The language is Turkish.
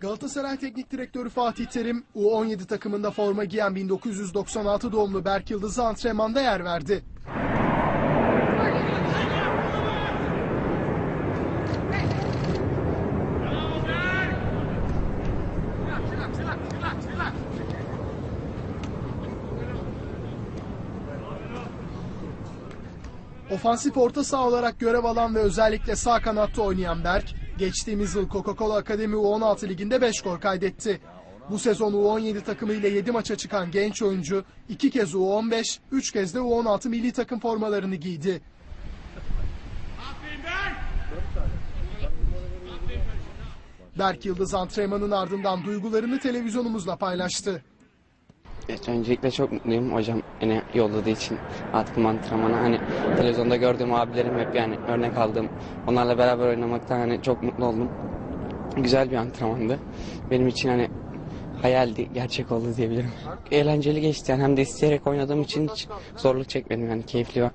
Galatasaray Teknik Direktörü Fatih Terim, U17 takımında forma giyen 1996 doğumlu Berk Yıldız'a antrenmanda yer verdi. Ofansif orta saha olarak görev alan ve özellikle sağ kanatta oynayan Berk, geçtiğimiz yıl Coca-Cola Akademi U16 liginde 5 gol kaydetti. Bu sezon U17 takımı ile 7 maça çıkan genç oyuncu, 2 kez U15, 3 kez de U16 milli takım formalarını giydi. Berk Yıldız antrenmanın ardından duygularını televizyonumuzla paylaştı. Evet, öncelikle çok mutluyum hocam beni yolladığı için artık antrenmana hani televizyonda gördüğüm abilerim hep yani örnek aldığım onlarla beraber oynamaktan hani çok mutlu oldum. Güzel bir antrenmandı. Benim için hani hayaldi, gerçek oldu diyebilirim. Eğlenceli geçti yani hem de isteyerek oynadığım için hiç zorluk çekmedim yani keyifli var.